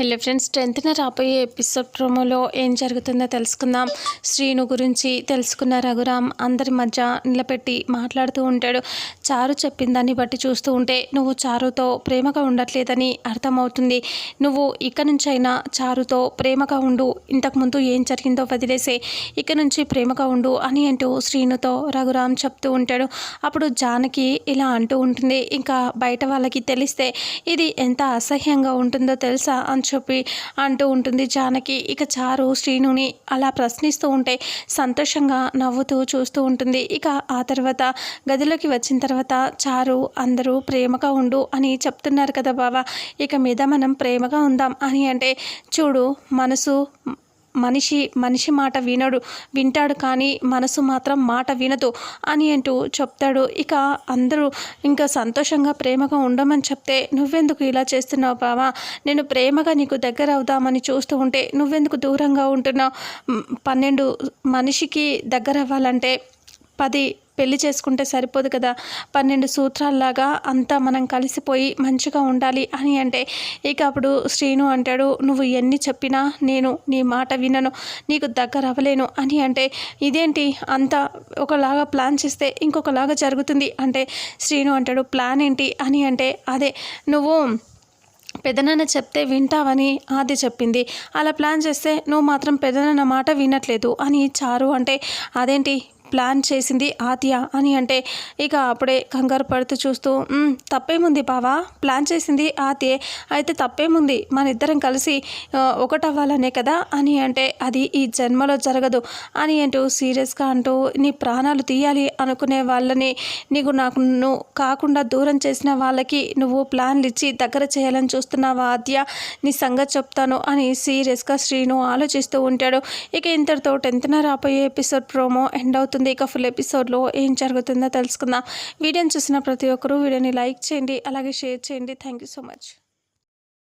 Hello friends టెన్త్న రాబోయే episode ప్రోమోలో ఏం జరుగుతుందో తెలుసుకుందాం. శ్రీను గురించి తెలుసుకున్న రఘురామ్ అందరి మధ్య నిలబెట్టి మాట్లాడుతూ ఉంటాడు. చారు చెప్పిన దాన్ని బట్టి చూస్తూ ఉంటే నువ్వు చారుతో ప్రేమగా ఉండట్లేదని అర్థమవుతుంది. నువ్వు ఇక నుంచైనా చారుతో ప్రేమగా ఉండు ఇంతకుముందు ఏం జరిగిందో వదిలేసే ఇక నుంచి ప్రేమగా ఉండు అని అంటూ శ్రీనుతో రఘురామ్ చెప్తూ ఉంటాడు. అప్పుడు జానకి ఇలా అంటూ ఉంటుంది ఇంకా బయట వాళ్ళకి తెలిస్తే ఇది ఎంత అసహ్యంగా ఉంటుందో తెలుసా? అని చెప్పి అంటూ ఉంటుంది జానకి. ఇక చారు శ్రీనుని అలా ప్రశ్నిస్తూ ఉంటే సంతోషంగా నవ్వుతూ చూస్తూ ఉంటుంది. ఇక ఆ తర్వాత గదిలోకి వచ్చిన తర్వాత చారు అందరూ ప్రేమగా ఉండు అని చెప్తున్నారు కదా బావా. ఇక మీద మనం ప్రేమగా ఉందాం అని అంటే చూడు మనసు మనిషి మనిషి మాట వినడు వింటాడు కానీ మనసు మాత్రం మాట వినదు అని అంటూ చెప్తాడు. ఇక అందరూ ఇంకా సంతోషంగా ప్రేమగా ఉండమని చెప్తే నువ్వెందుకు ఇలా చేస్తున్నావు బావా? నేను ప్రేమగా నీకు దగ్గర అవుదామని చూస్తూ ఉంటే నువ్వెందుకు దూరంగా ఉంటున్నావు? పన్నెండు మనిషికి దగ్గర అవ్వాలంటే పది పెళ్ళి చేసుకుంటే సరిపోదు కదా. పన్నెండు సూత్రాల్లాగా అంతా మనం కలిసిపోయి మంచిగా ఉండాలి అని అంటే ఇక అప్పుడు శ్రీను అంటాడు నువ్వు ఎన్ని చెప్పినా నేను నీ మాట వినను నీకు దగ్గర అవ్వలేను అని అంటే ఇదేంటి? అంత ఒకలాగా ప్లాన్ చేస్తే ఇంకొకలాగా జరుగుతుంది అంటే శ్రీను అంటాడు ప్లాన్ ఏంటి? అని అంటే అదే నువ్వు పెదనాన్న చెప్తే వింటావని ఆది చెప్పింది. అలా ప్లాన్ చేస్తే నువ్వు మాత్రం పెదనాన్న మాట వినట్లేదు అని చారు అంటే అదేంటి? ప్లాన్ చేసింది ఆద్య అని అంటే ఇక అప్పుడే కంగారు పడుతూ చూస్తూ తప్పేముంది బావా? ప్లాన్ చేసింది ఆద్యే. అయితే తప్పేముంది? మన ఇద్దరం కలిసి ఒకటవ్వాలనే కదా? అని అంటే అది ఈ జన్మలో జరగదు అని అంటూ సీరియస్గా అంటూ నీ ప్రాణాలు తీయాలి అనుకునే వాళ్ళని నీకు నాకు నువ్వు కాకుండా దూరం చేసిన వాళ్ళకి నువ్వు ప్లాన్లు ఇచ్చి దగ్గర చేయాలని చూస్తున్నావా ఆద్య? నీ సంగతి చెప్తాను అని సీరియస్గా శ్రీను ఆలోచిస్తూ ఉంటాడు. ఇక ఇంతటితో టెన్త్న రాబోయే ఎపిసోడ్ ప్రోమో ఎండ్ అవుతుంది జరుగుతుంది. ఇక ఫుల్ ఎపిసోడ్లో ఏం జరుగుతుందో తెలుసుకుందాం. వీడియోని చూసిన ప్రతి ఒక్కరూ వీడియోని లైక్ చేయండి అలాగే షేర్ చేయండి. Thank you so much